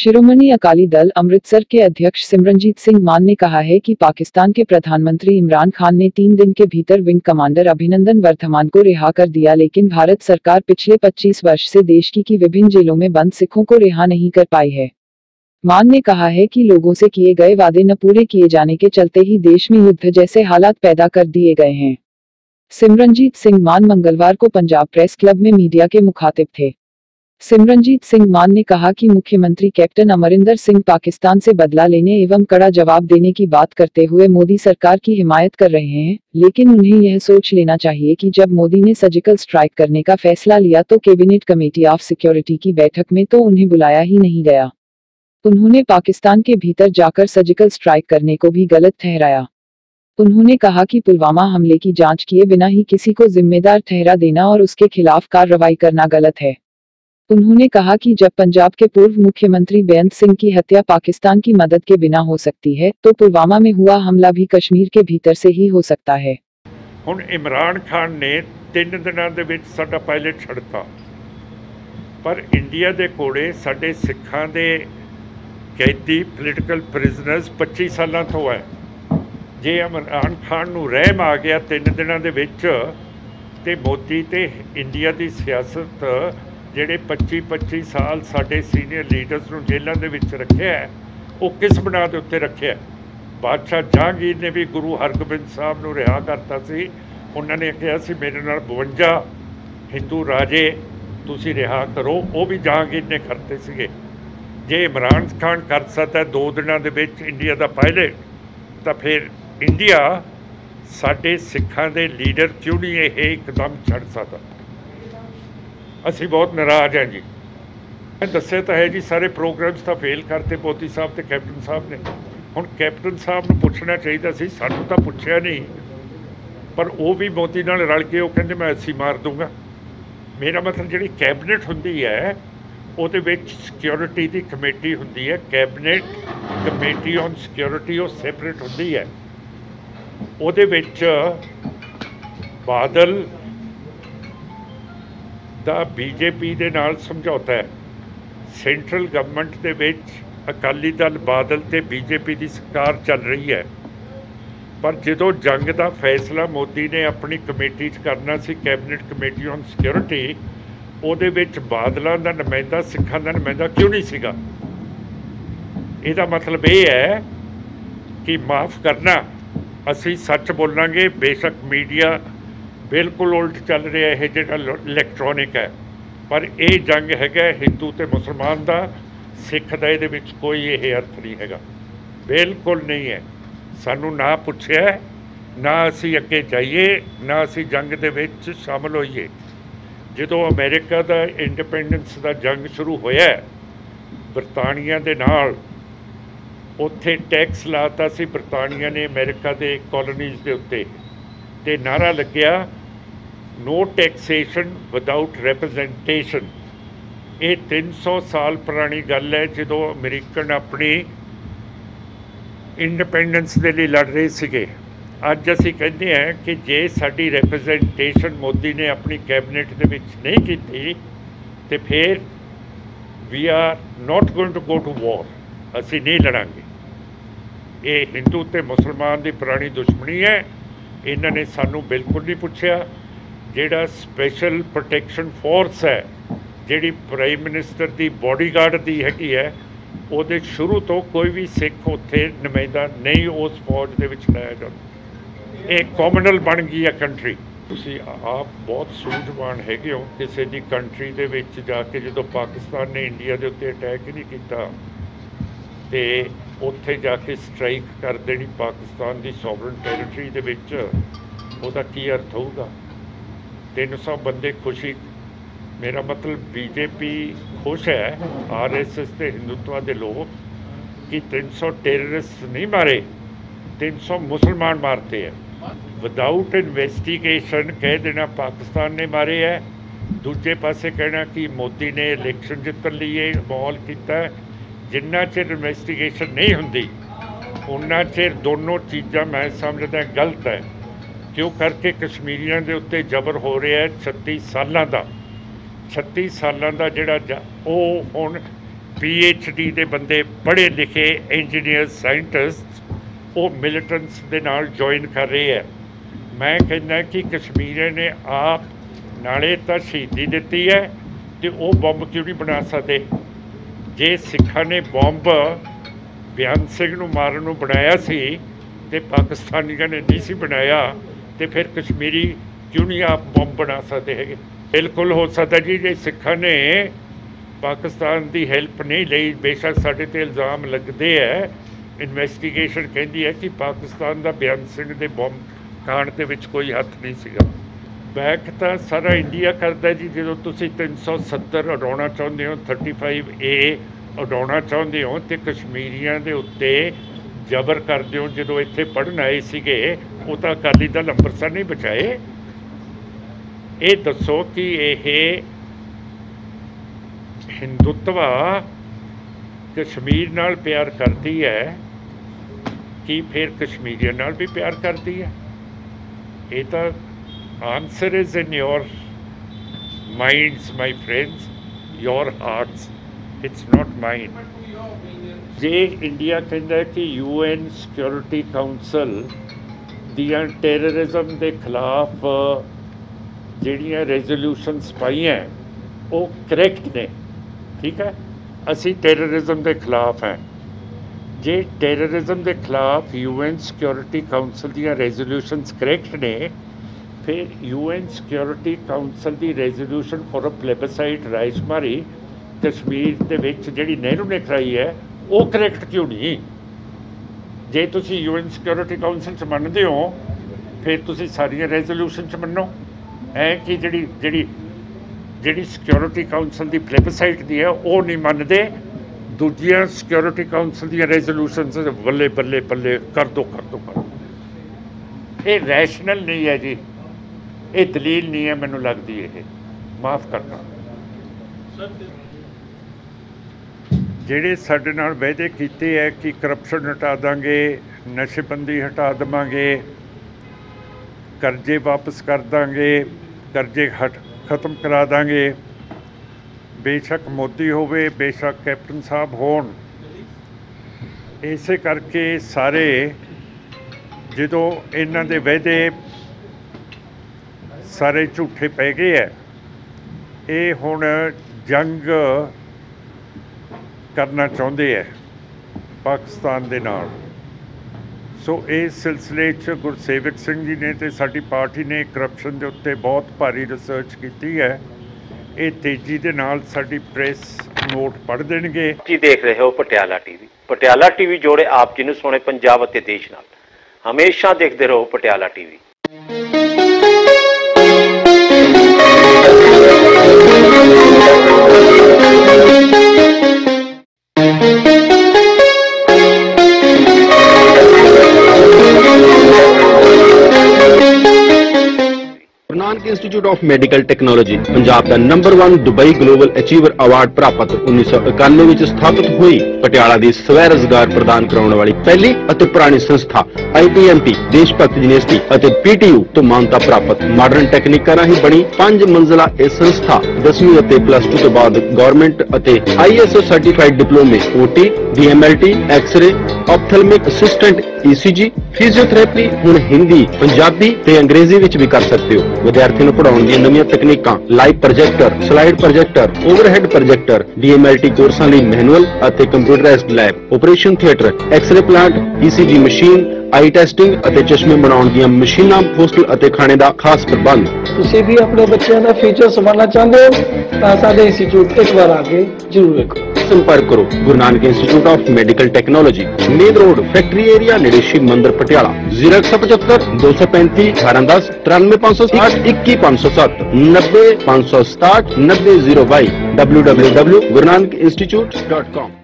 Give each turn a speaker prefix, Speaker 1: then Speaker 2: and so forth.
Speaker 1: शिरोमणि अकाली दल अमृतसर के अध्यक्ष सिमरनजीत सिंह मान ने कहा है कि पाकिस्तान के प्रधानमंत्री इमरान खान ने तीन दिन के भीतर विंग कमांडर अभिनंदन वर्धमान को रिहा कर दिया, लेकिन भारत सरकार पिछले 25 वर्ष से देश की की विभिन्न जेलों में बंद सिखों को रिहा नहीं कर पाई है। मान ने कहा है कि लोगों से किए गए वादे न पूरे किए जाने के चलते ही देश में युद्ध जैसे हालात पैदा कर दिए गए हैं। सिमरनजीत सिंह मान मंगलवार को पंजाब प्रेस क्लब में मीडिया के मुखातिब थे। सिमरनजीत सिंह मान ने कहा कि मुख्यमंत्री कैप्टन अमरिंदर सिंह पाकिस्तान से बदला लेने एवं कड़ा जवाब देने की बात करते हुए मोदी सरकार की हिमायत कर रहे हैं, लेकिन उन्हें यह सोच लेना चाहिए कि जब मोदी ने सर्जिकल स्ट्राइक करने का फैसला लिया तो कैबिनेट कमेटी ऑफ़ सिक्योरिटी की बैठक में तो उन्हें बुलाया ही नहीं गया। उन्होंने पाकिस्तान के भीतर जाकर सर्जिकल स्ट्राइक करने को भी गलत ठहराया। उन्होंने कहा कि पुलवामा हमले की जाँच किए बिना ही किसी को जिम्मेदार ठहरा देना और उसके खिलाफ कार्रवाई करना गलत है। उन्होंने कहा कि जब पंजाब के पूर्व मुख्यमंत्री बेअंत सिंह की हत्या पाकिस्तान की मदद के बिना हो सकती है तो पुलवामा में हुआ हमला भी कश्मीर के भीतर से ही हो सकता है
Speaker 2: ਹੁਣ ਇਮਰਾਨ ਖਾਨ ਨੇ 3 ਦਿਨਾਂ ਦੇ ਵਿੱਚ ਸਾਡਾ ਪਾਇਲਟ ਛੱਡਤਾ ਪਰ ਇੰਡੀਆ ਦੇ ਕੋਲੇ ਸਾਡੇ ਸਿੱਖਾਂ ਦੇ ਕੈਦੀ ਪੋਲੀਟੀਕਲ ਪ੍ਰਿਜ਼ਨਰਸ 25 ਸਾਲਾਂ ਤੋਂ ਹੈ ਜੇ ਇਮਰਾਨ ਖਾਨ ਨੂੰ ਰਹਿਮ ਆ ਗਿਆ 3 ਦਿਨਾਂ ਦੇ ਵਿੱਚ ਤੇ ਮੋਦੀ ਤੇ ਇੰਡੀਆ ਦੀ ਸਿਆਸਤ ਜਿਹੜੇ 25 25 ਸਾਲ ਸਾਡੇ ਸੀਨੀਅਰ ਲੀਡਰਸ ਨੂੰ ਜੇਲ੍ਹਾਂ ਦੇ ਵਿੱਚ ਰੱਖਿਆ ਹੈ, ਉਹ ਕਿਸ ਬਣਾ ਦੇ ਉੱਤੇ ਰੱਖਿਆ ਬਾਦਸ਼ਾਹ ਜਹਾਂਗੀਰ ਨੇ ਵੀ ਗੁਰੂ ਹਰਗੋਬਿੰਦ ਸਾਹਿਬ ਨੂੰ ਰਿਹਾ ਕਰਤਾ ਸੀ। ਉਹਨਾਂ ਨੇ ਕਿਹਾ ਸੀ ਮੇਰੇ ਨਾਲ 52 ਹਿੰਦੂ ਰਾਜੇ ਤੁਸੀਂ ਰਿਹਾ ਕਰੋ। ਉਹ ਵੀ ਜਹਾਂਗੀਰ ਨੇ ਕਰਤੇ ਸੀਗੇ। ਜੇ ਇਮਰਾਨ ਖਾਨ ਕਰ ਸਕਦਾ ਦੋ ਦਿਨਾਂ ਦੇ ਵਿੱਚ ਇੰਡੀਆ ਦਾ ਪਾਇਲਟ ਤਾਂ ਫਿਰ ਇੰਡੀਆ ਸਾਡੇ ਸਿੱਖਾਂ ਦੇ ਲੀਡਰ ਕਿਉਂ ਨਹੀਂ ਇਹ ਇੱਕਦਮ ਛੱਡ ਸਕਦਾ? ਅਸੀਂ ਬਹੁਤ ਨਾਰਾਜ਼ ਹਾਂ ਜੀ। ਮੈਂ ਦੱਸਿਆ ਤਾਂ ਹੈ ਜੀ, ਸਾਰੇ ਪ੍ਰੋਗਰਾਮਸ ਤਾਂ ਫੇਲ ਕਰਤੇ ਮੋਦੀ ਸਾਹਿਬ ਤੇ ਕੈਪਟਨ ਸਾਹਿਬ ਨੇ। ਹੁਣ ਕੈਪਟਨ ਸਾਹਿਬ ਨੂੰ ਪੁੱਛਣਾ ਚਾਹੀਦਾ ਸੀ, ਸਾਨੂੰ ਤਾਂ ਪੁੱਛਿਆ ਨਹੀਂ। ਪਰ ਉਹ ਵੀ ਮੋਦੀ ਨਾਲ ਰਲ ਕੇ ਉਹ ਕਹਿੰਦੇ, ਮੈਂ ਅਸੀਂ ਮਾਰ ਦੂੰਗਾ ਮੇਰਾ ਮਤਲਬ ਜਿਹੜੀ ਕੈਬਨਿਟ ਹੁੰਦੀ ਹੈ, ਉਹਦੇ ਵਿੱਚ ਸਿਕਿਉਰਿਟੀ ਦੀ ਕਮੇਟੀ ਹੁੰਦੀ ਹੈ। ਕੈਬਨਿਟ, ਕਮੇਟੀ ਔਨ ਸਿਕਿਉਰਿਟੀ ਉਹ ਸੈਪਰੇਟ ਹੁੰਦੀ ਹੈ। ਉਹਦੇ ਵਿੱਚ ਬਾਦਲ ਦਾ ਬੀਜੇਪੀ ਦੇ ਨਾਲ ਸਮਝੌਤਾ ਹੈ। ਸੈਂਟਰਲ ਗਵਰਨਮੈਂਟ ਦੇ ਵਿੱਚ ਅਕਾਲੀ ਦਲ ਬਾਦਲ ਤੇ ਬੀਜੇਪੀ ਦੀ ਸਰਕਾਰ ਚੱਲ ਰਹੀ ਹੈ। ਪਰ ਜਦੋਂ ਜੰਗ ਦਾ ਫੈਸਲਾ ਮੋਦੀ ਨੇ ਆਪਣੀ ਕਮੇਟੀ 'ਚ ਕਰਨਾ ਸੀ, ਕੈਬਨਿਟ ਕਮੇਟੀ ਔਨ ਸਿਕਿਉਰਿਟੀ, ਉਹਦੇ ਵਿੱਚ ਬਾਦਲਾਂ ਦਾ ਨੁਮਾਇੰਦਾ, ਸਿੱਖਾਂ ਦਾ ਨੁਮਾਇੰਦਾ ਕਿਉਂ ਨਹੀਂ ਸੀਗਾ? ਇਹਦਾ ਮਤਲਬ ਇਹ ਹੈ ਕਿ ਮਾਫ ਕਰਨਾ, ਅਸੀਂ ਸੱਚ ਬੋਲਾਂਗੇ, ਬੇਸ਼ੱਕ ਮੀਡੀਆ ਬਿਲਕੁਲ ਉਲਟ ਚੱਲ ਰਿਹਾ, ਇਹ ਜਿਹੜਾ ਇਲੈਕਟ੍ਰੋਨਿਕ ਹੈ। ਪਰ ਇਹ ਜੰਗ ਹੈਗਾ ਹਿੰਦੂ ਤੇ ਮੁਸਲਮਾਨ ਦਾ, ਸਿੱਖ ਦਾ, ਇਹਦੇ ਵਿੱਚ ਕੋਈ ਇਹ ਅਰਥ ਨਹੀਂ ਹੈਗਾ। ਬਿਲਕੁਲ ਨਹੀਂ ਹੈ। ਸਾਨੂੰ ਨਾ ਪੁੱਛਿਆ, ਨਾ ਅਸੀਂ ਅੱਗੇ ਜਾਈਏ, ਨਾ ਅਸੀਂ ਜੰਗ ਦੇ ਵਿੱਚ ਸ਼ਾਮਲ ਹੋਈਏ। ਜਦੋਂ ਅਮਰੀਕਾ ਦਾ ਇੰਡੀਪੈਂਡੈਂਸ ਦਾ ਜੰਗ ਸ਼ੁਰੂ ਹੋਇਆ, ਬਰਤਾਨੀਆ ਦੇ ਨਾਲ, ਉੱਥੇ ਟੈਕਸ ਲਾਤਾ ਸੀ ਬਰਤਾਨੀਆ ਨੇ ਅਮਰੀਕਾ ਦੇ ਕਾਲੋਨੀਜ਼ ਦੇ ਉੱਤੇ। ਤੇ ਨਾਰਾ ਲੱਗਿਆ ਨੋ ਟੈਕਸੇਸ਼ਨ ਵਿਦਆਊਟ ਰਿਪਰੈਜ਼ੈਂਟੇਸ਼ਨ ਇਹ 300 ਸਾਲ ਪੁਰਾਣੀ ਗੱਲ ਹੈ ਜਦੋਂ ਅਮਰੀਕਨ ਆਪਣੀ ਇੰਡੀਪੈਂਡੈਂਸ ਦੇ ਲਈ ਲੜ ਰਹੇ ਸੀਗੇ। ਅੱਜ ਅਸੀਂ ਕਹਿੰਦੇ ਹਾਂ ਕਿ ਜੇ ਸਾਡੀ ਰਿਪਰੈਜ਼ੈਂਟੇਸ਼ਨ ਮੋਦੀ ਨੇ ਆਪਣੀ ਕੈਬਨਿਟ ਦੇ ਵਿੱਚ ਨਹੀਂ ਕੀਤੀ, ਤੇ ਫਿਰ we are not going to go to war ਅਸੀਂ ਨਹੀਂ ਲੜਾਂਗੇ। ਇਹ ਹਿੰਦੂ ਤੇ ਮੁਸਲਮਾਨ ਦੀ ਪੁਰਾਣੀ ਦੁਸ਼ਮਣੀ ਹੈ। ਇਹਨਾਂ ਨੇ ਸਾਨੂੰ ਬਿਲਕੁਲ ਨਹੀਂ ਪੁੱਛਿਆ। ਜਿਹੜਾ ਸਪੈਸ਼ਲ ਪ੍ਰੋਟੈਕਸ਼ਨ ਫੋਰਸ ਹੈ, ਜਿਹੜੀ ਪ੍ਰਾਈਮ ਮਿਨਿਸਟਰ ਦੀ ਬਾਡੀਗਾਰਡ ਦੀ ਹੈਗੀ ਹੈ, ਉਹਦੇ ਸ਼ੁਰੂ ਤੋਂ ਕੋਈ ਵੀ ਸਿੱਖ ਉੱਥੇ ਨੁਮਾਇੰਦਾ ਨਹੀਂ ਉਸ ਫੌਜ ਦੇ ਵਿੱਚ ਲਾਇਆ ਜਾਂਦਾ। ਇਹ ਕਮਿਊਨਲ ਬਣ ਗਈ ਹੈ ਕੰਟਰੀ ਤੁਸੀਂ ਆਪ ਬਹੁਤ ਸੂਝਵਾਨ ਹੈਗੇ ਹੋ ਕਿਸੇ ਦੀ ਕੰਟਰੀ ਦੇ ਵਿੱਚ ਜਾ ਕੇ ਜਦੋਂ ਪਾਕਿਸਤਾਨ ਨੇ ਇੰਡੀਆ ਦੇ ਉੱਤੇ ਅਟੈਕ ਨਹੀਂ ਕੀਤਾ, ਤੇ ਉੱਥੇ ਜਾ ਕੇ ਸਟ੍ਰਾਈਕ ਕਰ ਦੇਣੀ ਪਾਕਿਸਤਾਨ ਦੀ ਸੋਵਰਨ ਟੈਰੀਟਰੀ ਦੇ ਵਿੱਚ, ਉਹਦਾ ਕੀ ਅਰਥ ਹੋਊਗਾ? 300 ਬੰਦੇ ਖੁਸ਼ੀ ਮੇਰਾ ਮਤਲਬ ਬੀਜੇਪੀ ਖੁਸ਼ ਹੈ ਆਰਐਸਐਸ ਤੇ ਹਿੰਦੂਤਵਾ ਦੇ ਲੋਕ, ਕਿ 300 ਟੈਰਰਿਸਟ ਨਹੀਂ ਮਾਰੇ 300 ਮੁਸਲਮਾਨ ਮਾਰਤੇ ਹੈ। ਵਿਦਆਊਟ ਇਨਵੈਸਟੀਗੇਸ਼ਨ ਕਹਿ ਦੇਣਾ ਪਾਕਿਸਤਾਨ ਨੇ ਮਾਰੇ ਹੈ। ਦੂਜੇ ਪਾਸੇ ਕਹਿਣਾ ਕਿ ਮੋਦੀ ਨੇ ਇਲੈਕਸ਼ਨ ਜਿੱਤਣ ਲਈ ਇਹ ਮਾਹੌਲ ਕੀਤਾ ਹੈ। ਜਿੰਨਾ ਚਿਰ ਇਨਵੈਸਟੀਗੇਸ਼ਨ ਨਹੀਂ ਹੁੰਦੀ ਉਹਨਾਂ ਚਿਰ ਦੋਨੋਂ ਚੀਜ਼ਾਂ ਮੈਂ ਸਮਝਦਾ ਗਲਤ ਹੈ। ਕਿਉਂ ਕਰਕੇ ਕਸ਼ਮੀਰੀਆਂ ਦੇ ਉੱਤੇ ਜ਼ਬਰ ਹੋ ਰਿਹਾ ਹੈ 36 ਸਾਲਾਂ ਦਾ। 36 ਸਾਲਾਂ ਦਾ ਜਿਹੜਾ ਜ- ਉਹ ਹੁਣ ਡੀ ਦੇ ਬੰਦੇ ਪੜ੍ਹੇ ਲਿਖੇ ਇੰਜੀਨੀਅਰ ਸਾਇੰਟਿਸਟ ਉਹ ਮਿਲੀਟੈਂਟਸ ਦੇ ਨਾਲ ਜੁਆਇਨ ਕਰ ਰਹੇ ਹੈ। ਮੈਂ ਕਹਿੰਦਾ ਕਿ ਕਸ਼ਮੀਰ ਨੇ ਆਪ ਨਾਲੇ ਤਾਂ ਸ਼ਹੀਦੀ ਦਿੱਤੀ ਹੈ ਤੇ ਉਹ ਬੰਬ ਕਿਉਂ ਨਹੀਂ ਬਣਾ ਸਕਦੇ? ਜੇ ਸਿੱਖਾਂ ਨੇ ਬੰਬ ਬਿਆਨ ਸਿੰਘ ਨੂੰ ਮਾਰਨ ਨੂੰ ਬਣਾਇਆ ਸੀ ਤੇ ਪਾਕਿਸਤਾਨੀਆਂ ਨੇ ਨਹੀਂ ਸੀ ਬਣਾਇਆ ਤੇ ਫਿਰ ਕਸ਼ਮੀਰੀ ਕਿਉਂ ਆਪ ਬੰਬ ਬਣਾ ਸਕਦੇ ਹੈਗੇ। ਬਿਲਕੁਲ ਹੋ ਸਕਦਾ ਜੀ, ਜੇ ਸਿੱਖਾਂ ਨੇ ਪਾਕਿਸਤਾਨ ਦੀ ਹੈਲਪ ਨਹੀਂ ਲਈ, ਬੇਸ਼ੱਕ ਸਾਡੇ ਤੇ ਇਲਜ਼ਾਮ ਲੱਗਦੇ ਹੈ ਇਨਵੈਸਟੀਗੇਸ਼ਨ ਕਹਿੰਦੀ ਹੈ ਕਿ ਪਾਕਿਸਤਾਨ ਦਾ ਬਿਆਨ ਸਿੰਘ ਦੇ ਬੰਬ ਕਾਂਡ ਦੇ ਵਿੱਚ ਕੋਈ ਹੱਥ ਨਹੀਂ ਸੀਗਾ। ਬੈਕ ਤਾਂ ਸਾਰਾ ਇੰਡੀਆ ਕਰਦਾ ਜੀ, ਜਦੋਂ ਤੁਸੀਂ 370 ਉਡਾਉਣਾ ਚਾਹੁੰਦੇ ਹੋ 35 ਏ ਉਡਾਉਣਾ ਚਾਹੁੰਦੇ ਹੋ, ਤੇ ਕਸ਼ਮੀਰੀਆਂ ਦੇ ਉੱਤੇ ਜ਼ਬਰ ਕਰਦੇ ਹੋ, ਜਦੋਂ ਇੱਥੇ ਪੜਨ ਆਏ ਸੀਗੇ, ਉਹ ਤਾਂ ਅਕਾਲੀ ਦਲ ਅੰਮ੍ਰਿਤਸਰ ਨਹੀਂ ਬਚਾਏ। ਇਹ ਦੱਸੋ ਕਿ ਇਹ ਹਿੰਦੂਤਵਾ ਕਸ਼ਮੀਰ ਨਾਲ ਪਿਆਰ ਕਰਦੀ ਹੈ ਕਿ ਫਿਰ ਕਸ਼ਮੀਰੀਆਂ ਨਾਲ ਵੀ ਪਿਆਰ ਕਰਦੀ ਹੈ? ਇਹ ਤਾਂ answer is in your minds my friends your hearts it's not mine ਜੇ ਇੰਡੀਆ ਕਹਿੰਦਾ ਹੈ ਕਿ ਯੂਐਨ ਸਿਕਿਉਰਿਟੀ ਕਾਉਂਸਲ ਦੀਆਂ ਟੈਰਰਿਜ਼ਮ ਦੇ ਖਿਲਾਫ ਜਿਹੜੀਆਂ ਰੈਜ਼ੋਲੂਸ਼ਨਸ ਪਾਈਆਂ ਉਹ ਕਰੈਕਟ ਨੇ। ਠੀਕ ਹੈ? ਅਸੀਂ ਟੈਰਰਿਜ਼ਮ ਦੇ ਖਿਲਾਫ ਹੈ। ਜੇ ਟੈਰਰਿਜ਼ਮ ਦੇ ਖਿਲਾਫ ਯੂਐਨ ਸਿਕਿਉਰਿਟੀ ਕਾਉਂਸਲ ਦੀਆਂ ਰੈਜ਼ੋਲੂਸ਼ਨਸ ਕਰੈਕਟ ਨੇ, ਫਿਰ ਯੂਐਨ ਸਿਕਿਉਰਿਟੀ ਕਾਉਂਸਲ ਦੀ ਰੈਜ਼ੋਲੂਸ਼ਨ ਫॉर ਅ ਪਲੇਬਸਾਈਟ ਰਾਈਸਮਾਰੀ ਕਸ਼ਮੀਰ ਦੇ ਵਿੱਚ ਜਿਹੜੀ ਨਹਿਰੂ ਨੇ ਕਰਾਈ ਹੈ, ਉਹ ਕਰੈਕਟ ਕਿਉਂ ਨਹੀਂ? ਜੇ ਤੁਸੀਂ ਯੂਐਨ ਸਿਕਿਉਰਿਟੀ ਕਾਉਂਸਲ ਚ ਮੰਨਦੇ ਹੋ, ਫਿਰ ਤੁਸੀਂ ਸਾਰੀਆਂ ਰੈਜ਼ੋਲੂਸ਼ਨ ਚ ਮੰਨੋ। ਐ ਕਿ ਜਿਹੜੀ ਜਿਹੜੀ ਜਿਹੜੀ ਸਿਕਿਉਰਿਟੀ ਕਾਉਂਸਲ ਦੀ ਪਲੇਬਸਾਈਟ ਦੀ ਹੈ, ਉਹ ਨਹੀਂ ਮੰਨਦੇ। ਦੂਜੀਆਂ ਸਿਕਿਉਰਿਟੀ ਕਾਉਂਸਲ ਦੀਆਂ ਰੈਜ਼ੋਲੂਸ਼ਨਸ ਬੱਲੇ ਬੱਲੇ ਬੱਲੇ ਕਰ ਦੋ ਕਰ ਦੋ, ਕਰ ਦਿਓ। ਇਹ ਰੈਸ਼ਨਲ ਨਹੀਂ ਹੈ ਜੀ। ਇਹ ਦਲੀਲ ਨਹੀਂ ਹੈ, ਮੈਨੂੰ ਲੱਗਦੀ ਇਹ। ਮਾਫ ਕਰਨਾ। ਜਿਹੜੇ ਸਾਡੇ ਨਾਲ ਵਾਅਦੇ ਕੀਤੇ ਹੈ ਕਿ ਕਰਪਸ਼ਨ ਹਟਾ ਦਾਂਗੇ, ਨਸ਼ੇਬੰਦੀ ਹਟਾ ਦੇਵਾਂਗੇ, ਕਰਜ਼ੇ ਵਾਪਸ ਕਰ ਦਾਂਗੇ, ਕਰਜ਼ੇ ਹਟ, ਖਤਮ ਕਰਾ ਦਾਂਗੇ, ਬੇਸ਼ੱਕ ਮੋਦੀ ਹੋਵੇ, ਬੇਸ਼ੱਕ ਕੈਪਟਨ ਸਾਹਿਬ ਹੋਣ। ਇਸੇ ਕਰਕੇ ਸਾਰੇ ਜਦੋਂ ਇਹਨਾਂ ਦੇ ਵਾਅਦੇ ਸਾਰੇ ਝੂਠੇ ਪੈ ਗਏ ਹੈ ਇਹ ਹੁਣ ਜੰਗ ਕਰਨਾ ਚਾਹੁੰਦੇ ਹੈ ਪਾਕਿਸਤਾਨ ਦੇ ਨਾਲ। ਸੋ ਇਸ ਸਿਲਸਿਲੇ 'ਚ ਗੁਰਸੇਵਕ ਸਿੰਘ ਜੀ ਨੇ ਤੇ ਸਾਡੀ ਪਾਰਟੀ ਨੇ ਕਰਪਸ਼ਨ ਦੇ ਉੱਤੇ ਬਹੁਤ ਭਾਰੀ ਰਿਸਰਚ ਕੀਤੀ ਹੈ ਇਹ ਤੇਜ਼ੀ ਦੇ ਨਾਲ ਸਾਡੀ ਪ੍ਰੈਸ ਨੋਟ ਪੜ੍ਹ ਦੇਣਗੇ।
Speaker 3: ਜੀ ਦੇਖ ਰਹੇ ਹੋ ਪਟਿਆਲਾ ਟੀਵੀ ਪਟਿਆਲਾ ਟੀਵੀ ਜੋੜੇ ਆਪ ਜੀ ਨੂੰ ਸੋਹਣੇ ਪੰਜਾਬ ਅਤੇ ਦੇਸ਼ ਨਾਲ। ਹਮੇਸ਼ਾ ਦੇਖਦੇ ਰਹੋ Patiala TV
Speaker 4: Guru Nanak institute of medical technology Punjab the number 1 Dubai global achiever award ਪ੍ਰਾਪਤ 1991 ਵਿੱਚ ਸਥਾਪਿਤ ਹੋਈ। ਪਟਿਆਲਾ ਦੀ ਸਵੈ ਰੋਜ਼ਗਾਰ ਪ੍ਰਦਾਨ ਕਰਾਉਣ ਵਾਲੀ ਪਹਿਲੀ ਅਤੇ ਪੁਰਾਣੀ ਸੰਸਥਾ IPMP ਦੇਸ਼ ਭਗਤ ਯੂਨੀਵਰਸਿਟੀ ਅਤੇ PTU ਤੋਂ ਮਾਨਤਾ ਪ੍ਰਾਪਤ ਮਾਡਰਨ ਟੈਕਨੀਕਾਂ ਰਾਹੀਂ ਬਣੀ। ਪੰਜ ਮੰਜ਼ਲਾ ਇਹ ਸੰਸਥਾ 10ਵੀਂ ਅਤੇ ਪਲੱਸ 2 ਤੋਂ ਬਾਅਦ ਗਵਰਨਮੈਂਟ ਅਤੇ ISO ਸਰਟੀਫਾਈਡ ਡਿਪਲੋਮੇ OT DMLT X-ray ophthalmic assistant ECG physiotherapy ਹੁਣ ਹਿੰਦੀ, ਪੰਜਾਬੀ ਤੇ ਅੰਗਰੇਜ਼ੀ ਵਿੱਚ ਵੀ ਕਰ ਸਕਦੇ ਹੋ। ਵਿਦਿਆਰਥੀਆਂ ਨੂੰ ਪੜਾਉਣ ਦੀਆਂ ਨਵੀਆਂ ਤਕਨੀਕਾਂ live projector slide projector overhead projector DMLT ਕੋਰਸਾਂ ਲਈ ਮੈਨੂਅਲ ਅਤੇ computerised lab operation theatre X-ray plant ECG machine eye testing ਅਤੇ ਚਸ਼ਮੇ ਬਣਾਉਣ ਦੀਆਂ ਮਸ਼ੀਨਾਂ ਹੋਸਟਲ ਅਤੇ ਖਾਣੇ ਦਾ ਖਾਸ ਪ੍ਰਬੰਧ।
Speaker 5: ਤੁਸੀਂ ਵੀ ਆਪਣੇ ਬੱਚਿਆਂ ਦਾ ਫਿਊਚਰ ਸੰਭਾਲਣਾ ਚਾਹੁੰਦੇ ਹੋ? ਤਾਂ ਸਾਡੇ ਇੰਸਟੀਚਿਊਟ ਇੱਕ ਵਾਰ ਆ ਕੇ ਜ਼ਰੂਰ ਵੇਖੋ।
Speaker 4: ਸੰਪਰਕ ਕਰੋ। Guru Nanak institute of medical technology main road factory area ਨੇੜੇ ਸ਼ਿਵ ਮੰਦਿਰ ਪਟਿਆਲਾ। ज़ीरो एक सौ पचहत्तर, दो सौ पैंतीस, अठारह, दस, तिरानवे, पाँच सौ साठ, इक्कीस, पाँच सौ सात, नब्बे, पाँच सौ साठ नब्बे ज़ीरो बाईस, W W W Guru Nanak institute dot com.